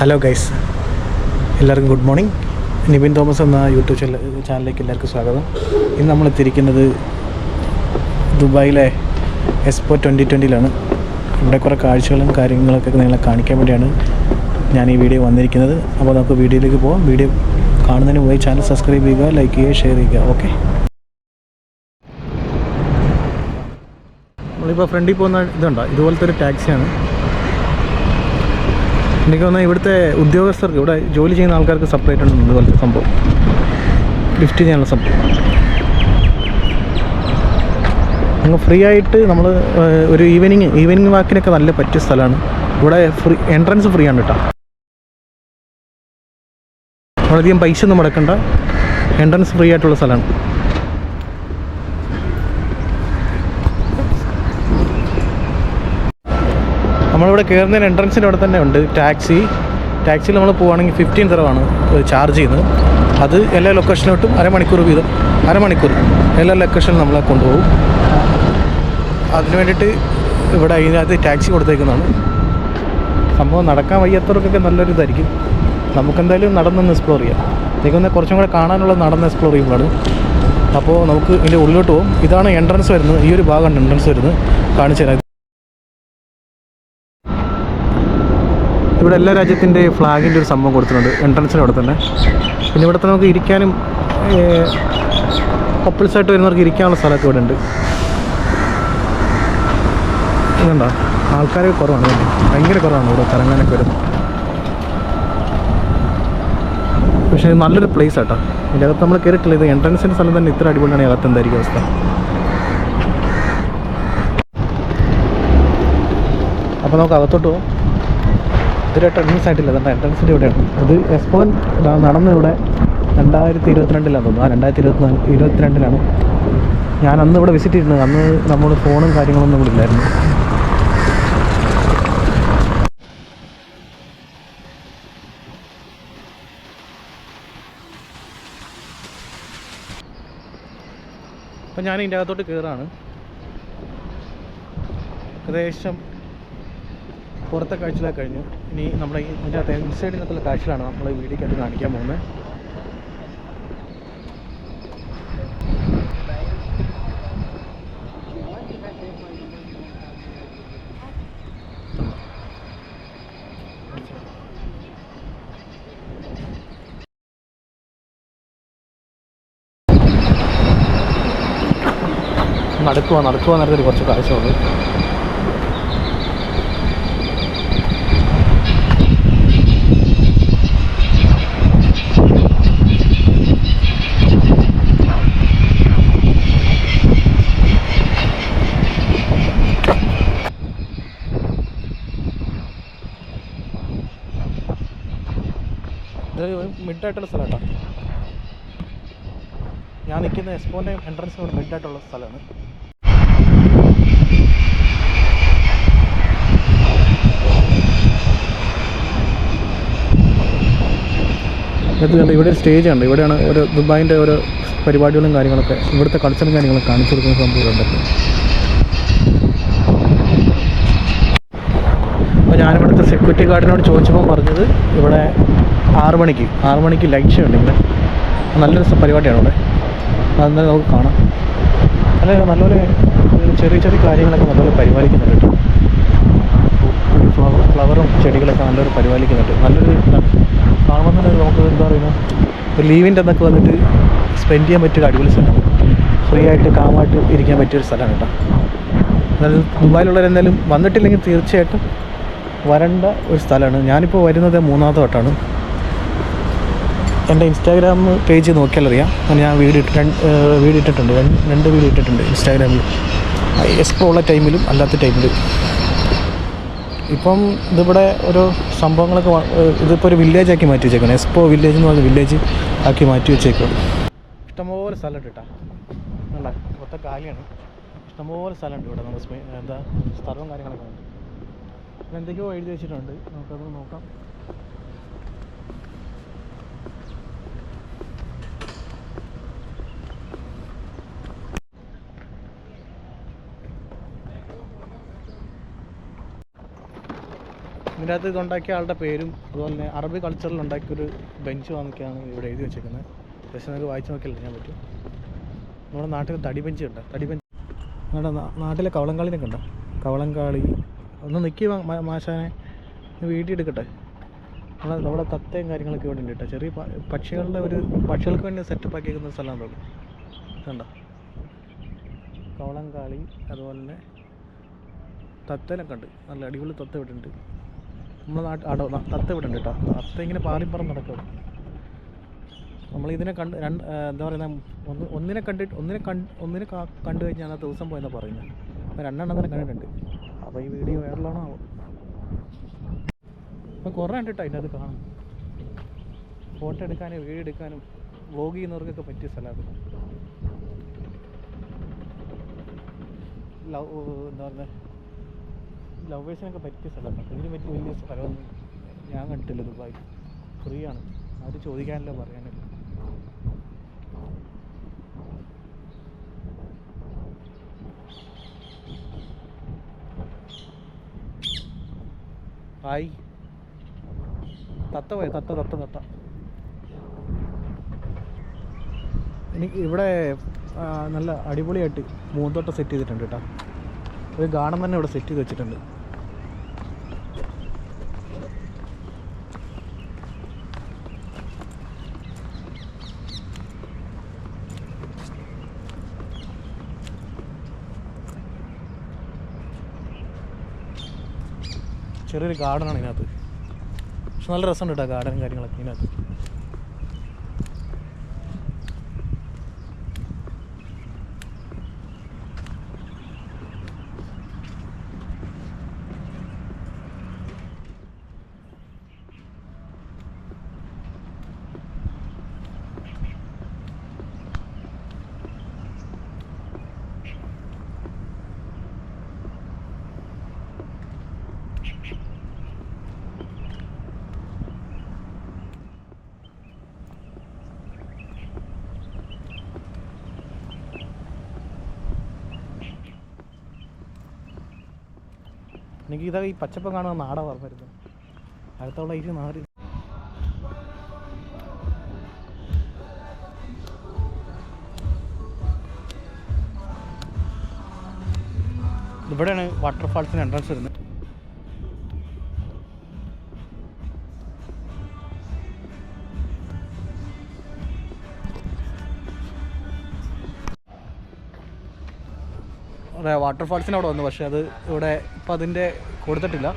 Hello guys എല്ലാവർക്കും good morning Nibin Thomas എന്ന YouTube ചാനലിലേക്ക് എല്ലാവർക്കും സ്വാഗതം. ഇന്ന് നമ്മൾ എത്തിയിരിക്കുന്നത് ദുബായിലെ എക്സ്പോ ട്വന്റി ട്വന്റിയിലാണ് ഇവിടെ കുറേ കാഴ്ചകളും കാര്യങ്ങളൊക്കെ നിങ്ങളെ കാണിക്കാൻ വേണ്ടിയാണ് ഞാൻ ഈ വീഡിയോ വന്നിരിക്കുന്നത്. അപ്പോൾ നമുക്ക് വീഡിയോയിലേക്ക് പോകാം വീഡിയോ കാണുന്നതിന് പോയി ചാനൽ സബ്സ്ക്രൈബ് ചെയ്യുക ലൈക്ക് ചെയ്യുക ഷെയർ ചെയ്യുക. ഓക്കെ നമ്മളിപ്പോൾ ഫ്രണ്ടിൽ പോകുന്ന ഇതുണ്ടോ? ഇതുപോലത്തെ ഒരു ടാക്സിയാണ് എനിക്ക് തോന്നുന്നത് ഇവിടുത്തെ ഉദ്യോഗസ്ഥർക്ക് ഇവിടെ ജോലി ചെയ്യുന്ന ആൾക്കാർക്ക് സെപ്പറേറ്റ് ഉണ്ട് ഇതുപോലത്തെ സംഭവം. ലിഫ്റ്റ് ചെയ്യാനുള്ള സംഭവം. അങ്ങ് ഫ്രീ ആയിട്ട് നമ്മൾ ഒരു ഈവനിങ് ഈവനിങ് വാക്കിനൊക്കെ നല്ല പറ്റിയ സ്ഥലമാണ്. ഇവിടെ ഫ്രീ എൻട്രൻസ് ഫ്രീ ആണ് കേട്ടോ. വളരെയധികം പൈസ ഒന്നും മുടക്കണ്ട. എൻട്രൻസ് ഫ്രീ ആയിട്ടുള്ള സ്ഥലമാണ്. നമ്മളിവിടെ കയറുന്നതിന് എൻട്രൻസിന്റെ അവിടെ തന്നെ ഉണ്ട് ടാക്സി ടാക്സിയിൽ നമ്മൾ പോവുകയാണെങ്കിൽ ഫിഫ്റ്റീൻ തരവാണ് ചാർജ് ചെയ്യുന്നത്. അത് എല്ലാ ലൊക്കേഷനിലോട്ടും അരമണിക്കൂർ വീതം അരമണിക്കൂർ എല്ലാ ലൊക്കേഷനിലും നമ്മളെ കൊണ്ടുപോകും. അതിന് വേണ്ടിയിട്ട് ഇവിടെ അതിനകത്ത് ടാക്സി കൊടുത്തേക്കുന്നതാണ്. സംഭവം നടക്കാൻ വയ്യാത്തവർക്കൊക്കെ നല്ലൊരു ഇതായിരിക്കും. നമുക്കെന്തായാലും നടന്നൊന്ന് എക്സ്പ്ലോർ ചെയ്യാം. എനിക്കൊന്ന് കുറച്ചും കൂടെ കാണാനുള്ള നടന്ന് എക്സ്പ്ലോർ ചെയ്യുമ്പോഴാണ്. അപ്പോൾ നമുക്ക് ഇതിന്റെ ഉള്ളിലോട്ട് പോകും ഇതാണ് എൻട്രൻസ് വരുന്നത്. ഈ ഒരു ഭാഗമാണ് എൻട്രൻസ് വരുന്നത്. കാണിച്ചു തരാം. ഇവിടെ എല്ലാ രാജ്യത്തിന്റെ ഫ്ലാഗിന്റെ ഒരു സംഭവം കൊടുത്തിട്ടുണ്ട് എൻട്രൻസിന്റെ അവിടെ തന്നെ. പിന്നെ ഇവിടെ തന്നെ നമുക്ക് ഇരിക്കാനും കപ്പിൾസായിട്ട് വരുന്നവർക്ക് ഇരിക്കാനുള്ള സ്ഥലമൊക്കെ ഇവിടെ ഉണ്ട് ഇതുണ്ടോ? ആൾക്കാർ കുറവാണ്. ഭയങ്കര കുറവാണ് ഇവിടെ കറങ്ങാനൊക്കെ വരുന്നത്. പക്ഷേ നല്ലൊരു പ്ലേസ് ആട്ടോ. ഇതിന്റെ അകത്ത് നമ്മൾ കയറിയിട്ടില്ല. ഇത് എൻട്രൻസിന്റെ സ്ഥലം തന്നെ ഇത്ര അടിപൊളിയാണ്. അകത്ത് എന്തായിരിക്കും അവസ്ഥ? അപ്പോൾ നമുക്ക് അകത്തോട്ട് പോകാം ഇതുവരെയായിട്ട് എൻട്രൻസ് ആയിട്ടില്ല. അതുകൊണ്ട് എൻട്രൻസിന്റെ ഇവിടെയാണ്. ഇത് എക്സ്പോൻ നടന്ന ഇവിടെ രണ്ടായിരത്തി ഇരുപത്തിരണ്ടിലാണ് തോന്നുന്നു. ആ രണ്ടായിരത്തി ഇരുപത്തിനാല് ഇരുപത്തിരണ്ടിലാണ്. ഞാൻ അന്ന് ഇവിടെ വിസിറ്റ് ചെയ്തിരുന്നത്. അന്ന് നമ്മൾ ഫോണും കാര്യങ്ങളൊന്നും ഇവിടെ ഇല്ലായിരുന്നു. അപ്പം ഞാൻ ഇതിന്റെ അകത്തോട്ട് കയറാണ് ഏകദേശം പുറത്തെ കാഴ്ചകളൊക്കെ കഴിഞ്ഞു. ഇനി നമ്മുടെ ഈ ഇതിന്റെ അകത്ത് ഇൻസൈഡിനകത്തുള്ള കാഴ്ചകളാണ് നമ്മൾ ഈ വീഡിയോക്കകത്ത് കാണിക്കാൻ പോകുന്നത്. നടക്കുക നടക്കുക എന്നൊരു കുറച്ച് കാഴ്ചകളുണ്ട് ഇത് മിഡായിട്ടുള്ള സ്ഥലം ഞാൻ നിൽക്കുന്ന എക്സ്പോന്റെ എൻട്രൻസിനോട് മിഡായിട്ടുള്ള സ്ഥലമാണ്. ഇവിടെ സ്റ്റേജ് ഉണ്ട് ഇവിടെയാണ് ഒരു ദുബായിന്റെ ഒരു പരിപാടികളും കാര്യങ്ങളൊക്കെ ഇവിടുത്തെ കൾച്ചറും കാര്യങ്ങളും കാണിച്ചു കൊടുക്കുന്ന സംഭവമുണ്ട് അപ്പോൾ ഞാനിവിടുത്തെ ഗാർഡിനോട് ചോദിച്ചപ്പോൾ പറഞ്ഞത് ഇവിടെ ആറു മണിക്ക് ആറു മണിക്ക് ലൈറ്റ് ഷോ ഉണ്ട് നല്ലൊരു പരിപാടിയാണ് ഇവിടെ. അതെന്തായാലും നമുക്ക് കാണാം. അല്ല നല്ലപോലെ ചെറിയ ചെറിയ കാര്യങ്ങളൊക്കെ നല്ലപോലെ പരിപാലിക്കുന്നുണ്ട് ഫ്ലവർ ഫ്ലവറും ചെടികളൊക്കെ നല്ലൊരു പരിപാലിക്കുന്നുണ്ട്. നല്ലൊരു. കാണുമ്പോൾ തന്നെ നമുക്ക് എന്താ പറയുക ഒരു ലീവിന്റെ എന്നൊക്കെ വന്നിട്ട് സ്പെൻഡ് ചെയ്യാൻ പറ്റിയൊരു അടിപൊളി സ്ഥലമാണ്. ഫ്രീ ആയിട്ട് കാമായിട്ട് ഇരിക്കാൻ പറ്റിയൊരു സ്ഥലമാണ് കേട്ടോ. അതായത് ദുബായിലുള്ളവരെന്തായാലും വന്നിട്ടില്ലെങ്കിൽ തീർച്ചയായിട്ടും വരേണ്ട ഒരു സ്ഥലമാണ്. ഞാനിപ്പോൾ വരുന്നത് മൂന്നാമത്തെ വട്ടമാണ് എന്റെ ഇൻസ്റ്റാഗ്രാം പേജ് നോക്കിയാൽ അറിയാം. ഞാൻ വീഡിയോ ഇട്ട് രണ്ട് വീഡിയോ ഇട്ടിട്ടുണ്ട്. രണ്ട് വീഡിയോ ഇട്ടിട്ടുണ്ട് ഇൻസ്റ്റാഗ്രാമിൽ. എക്സ്പോ ഉള്ള ടൈമിലും അല്ലാത്ത ടൈമിലും. ഇപ്പം ഇതിവിടെ ഒരു സംഭവങ്ങളൊക്കെ ഇതിപ്പോൾ ഒരു വില്ലേജ് ആക്കി മാറ്റി വെച്ചേക്കണം എക്സ്പോ വില്ലേജ് എന്ന് പറഞ്ഞ വില്ലേജ് ആക്കി മാറ്റി വെച്ചേക്കണം ഇഷ്ടംപോലെ സ്ഥലമുണ്ട് കേട്ടോ. അല്ല മൊത്തം കാലിയാണ്. ഇഷ്ടംപോലെ സ്ഥലമുണ്ട് ഇവിടെ നമ്മൾ എന്താ സ്ഥലവും കാര്യങ്ങളൊക്കെ. ഉണ്ട് എന്തൊക്കെയോ എഴുതി വെച്ചിട്ടുണ്ട്. നമുക്കത് നോക്കാം. ഇതിനകത്ത് ഇതുണ്ടാക്കിയ ആളുടെ പേരും അതുപോലെ തന്നെ അറബി കൾച്ചറിൽ ഉണ്ടാക്കിയൊരു ബെഞ്ച് വാങ്ങിക്കാണ് ഇവിടെ എഴുതി വെച്ചേക്കുന്നത്. പക്ഷേ നിങ്ങൾക്ക് വായിച്ചു നോക്കിയാൽ ഞാൻ പറ്റും. നമ്മുടെ നാട്ടിൽ തടി ബെഞ്ച് ഉണ്ട്. തടി ബെഞ്ച് നമ്മുടെ നാട്ടിലെ കവളങ്കാളിനൊക്കെ ഉണ്ടോ കവളങ്കാളി ഒന്ന് നിൽക്കി മാഷാനെ. വീട്ടിൽ എടുക്കട്ടെ. നമ്മളെ നമ്മുടെ തത്തയും കാര്യങ്ങളൊക്കെ ഇവിടെ ഉണ്ട് കേട്ടോ. ചെറിയ പക്ഷികളുടെ ഒരു പക്ഷികൾക്ക് വേണ്ടി സെറ്റപ്പ് ആക്കിയിരിക്കുന്ന സ്ഥലമാണ് തോന്നുന്നു കണ്ടോ? കവളങ്കാളി അതുപോലെ തന്നെ തത്തേനൊക്കെ ഉണ്ട് നല്ല അടിപൊളി തത്ത ഇവിടെ ഉണ്ട്. നമ്മുടെ നാട്ടിൽ ആടോ തത്ത ഇവിടെ ഉണ്ട് കേട്ടോ. തത്ത ഇങ്ങനെ പാറിപ്പറം നടക്കും നമ്മളിതിനെ കണ്ട് രണ്ട് എന്താ പറയുന്ന? ഒന്ന് ഒന്നിനെ കണ്ടിട്ട് ഒന്നിനെ കണ്ട് ഒന്നിനെ കണ്ടു കഴിഞ്ഞാൽ ദിവസം പോയെന്നാണ് പറയുന്നത് അപ്പോൾ രണ്ടെണ്ണത്തിനെ കണ്ടിട്ടുണ്ട്. അപ്പോൾ ഈ വീഡിയോ വൈറലാണോ? അപ്പോൾ കുറേ കണ്ടിട്ടോ അതിന്റെ അത് കാണും ഫോട്ടോ എടുക്കാനും വീഡിയോ എടുക്കാനും വ്ലോഗ് ചെയ്യുന്നവർക്കൊക്കെ പറ്റിയ സ്ഥലമാണ് ലവ് എന്താ പറയുക ലവേഴ്സിനൊക്കെ പറ്റിയ സ്ഥലമാണ് ഇതിന് പറ്റിയ വലിയ സ്ഥലമൊന്നും ഞാൻ കണ്ടിട്ടില്ല ദുബായ് ഫ്രീ ആണ്. അവർ ചോദിക്കാനില്ല പറയാനില്ല. ഹായ് തത്ത പോയി തത്ത തത്ത തത്ത. എനിക്ക് ഇവിടെ നല്ല അടിപൊളിയായിട്ട് മൂന്തോട്ടം സെറ്റ് ചെയ്തിട്ടുണ്ട് കേട്ടോ. ഒരു ഗാർഡൻ തന്നെ ഇവിടെ സെറ്റ് ചെയ്ത് വെച്ചിട്ടുണ്ട്. ചെറിയൊരു ഗാർഡനാണ് ഇതിനകത്ത്. പക്ഷെ നല്ല രസമുണ്ട് കേട്ടോ ഗാർഡനും കാര്യങ്ങളൊക്കെ ഇതിനകത്ത്. എനിക്ക് ഇതാ ഈ പച്ചപ്പം കാണുന്ന നാടാ പറഞ്ഞിരുന്നു അടുത്തുള്ള ഈ നാട്. ഇവിടെയാണ് വാട്ടർഫാൾസിന് എൻട്രൻസ് വരുന്നത്. വാട്ടർഫാൾസിന് അവിടെ വന്നു പക്ഷേ അത് ഇവിടെ ഇപ്പം അതിന്റെ കൊടുത്തിട്ടില്ല.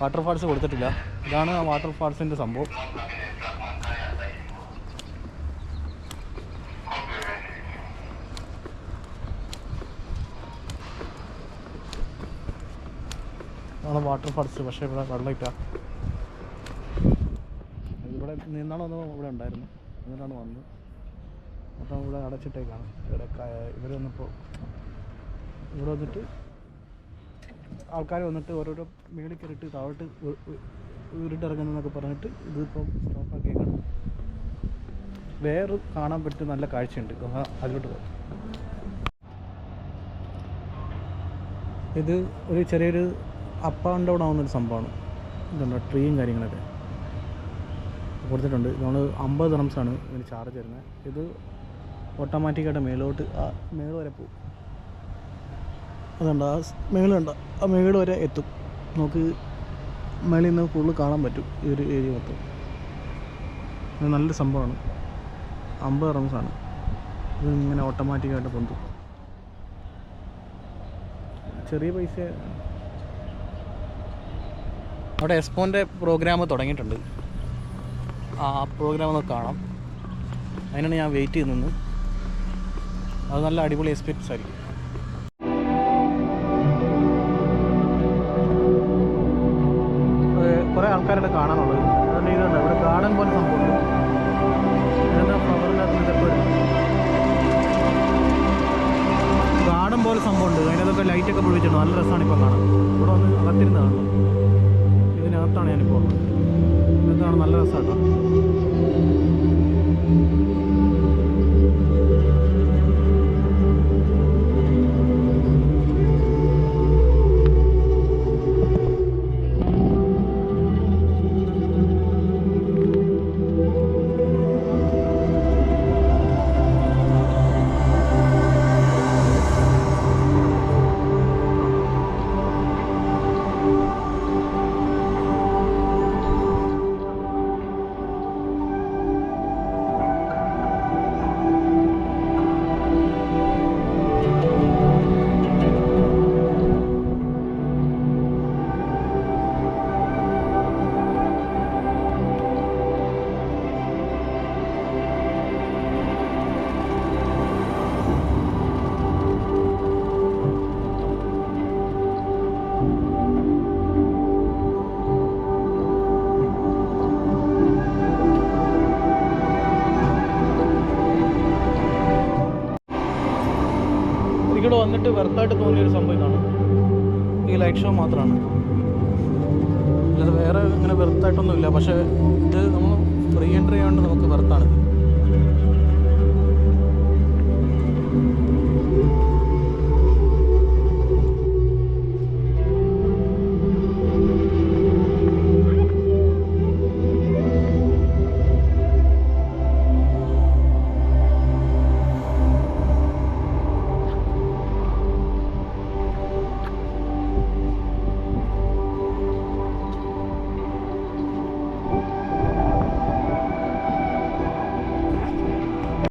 വാട്ടർഫാൾസ് കൊടുത്തിട്ടില്ല. ഇതാണ് ആ വാട്ടർഫാൾസിന്റെ സംഭവം. ആണ് വാട്ടർഫാൾസ് പക്ഷേ ഇവിടെ വെള്ളമില്ല. ഇവിടെ നിന്നാണ് വന്ന് ഇവിടെ ഉണ്ടായിരുന്നു. എന്നിട്ടാണ് വന്നത്. അപ്പം ഇവിടെ അടച്ചിട്ടേക്കാണ്. ഇവിടെ ഇവർ വന്നപ്പോൾ ഇവിടെ വന്നിട്ട് ആൾക്കാർ വന്നിട്ട് ഓരോരോ മേളിൽ കയറിയിട്ട് താഴോട്ട് ഉരുട്ടിറങ്ങുന്നതെന്നൊക്കെ പറഞ്ഞിട്ട് ഇതിപ്പം സ്റ്റോപ്പാക്കിയേക്കാണ് വേറെ കാണാൻ പറ്റിയ നല്ല കാഴ്ചയുണ്ട്. അതിലോട്ട് പോകും ഇത് ഒരു ചെറിയൊരു അപ്പ ആൻഡ് ഡൗൺ ആവുന്നൊരു സംഭവമാണ്. ഇതുണ്ടോ? ട്രീയും കാര്യങ്ങളൊക്കെ. കൊടുത്തിട്ടുണ്ട്. നമ്മൾ അമ്പത് ഡ്രംസാണ് ഇതിന് ചാർജ് വരുന്നത് ഇത് ഓട്ടോമാറ്റിക്കായിട്ട് മേലോട്ട് മേൾ വരെ പോകും. അതുണ്ട്. ആ മേളുണ്ട് ആ മേൾ വരെ എത്തും. നമുക്ക് മേളിൽ നിന്ന് ഫുള്ള് കാണാൻ പറ്റും ഈ ഒരു ഏരിയ മൊത്തം. ഇത് നല്ലൊരു സംഭവമാണ്. അമ്പത് റംസാണ് ഇത് ഇങ്ങനെ ഓട്ടോമാറ്റിക്കായിട്ട് പൊന്തും. ചെറിയ പൈസ. അവിടെ എസ്പോന്റെ പ്രോഗ്രാം തുടങ്ങിയിട്ടുണ്ട്. ആ പ്രോഗ്രാം ഒന്ന് കാണാം. അതിനാണ് ഞാൻ വെയിറ്റ് ചെയ്യുന്നത്. അത് നല്ല അടിപൊളി എക്സ്പീരിയൻസ് ആയിരിക്കും. ആൾക്കാരുടെ കാണാനുള്ളത്. അതുകൊണ്ട് ഇതുണ്ട്. ഇവിടെ ഗാർഡൻ പോലെ സംഭവം. ഗാർഡൻ പോലെ സംഭവമുണ്ട്. അതിനകത്തൊക്കെ ലൈറ്റൊക്കെ പൊളിച്ചിട്ടുണ്ട് നല്ല രസമാണ് ഇപ്പോൾ കാണാൻ. ഇവിടെ വന്ന് അകത്തിരുന്ന് കാണുന്നു ഇതിനകത്താണ് ഞാനിപ്പോൾ ഇതാണ് നല്ല രസമാണ് കേട്ടോ മെയിനായിട്ട് വെർത്തായിട്ട് തോന്നിയ ഒരു സംഭവം ഇതാണ്. ഈ ലൈറ്റ് ഷോ മാത്രമാണ് അല്ലാതെ വേറെ ഇങ്ങനെ വെർത്തായിട്ടൊന്നുമില്ല പക്ഷേ ഇത് നമ്മൾ ഫ്രീ എൻട്രി ആയതുകൊണ്ട് നമുക്ക് വെർത്താണിത്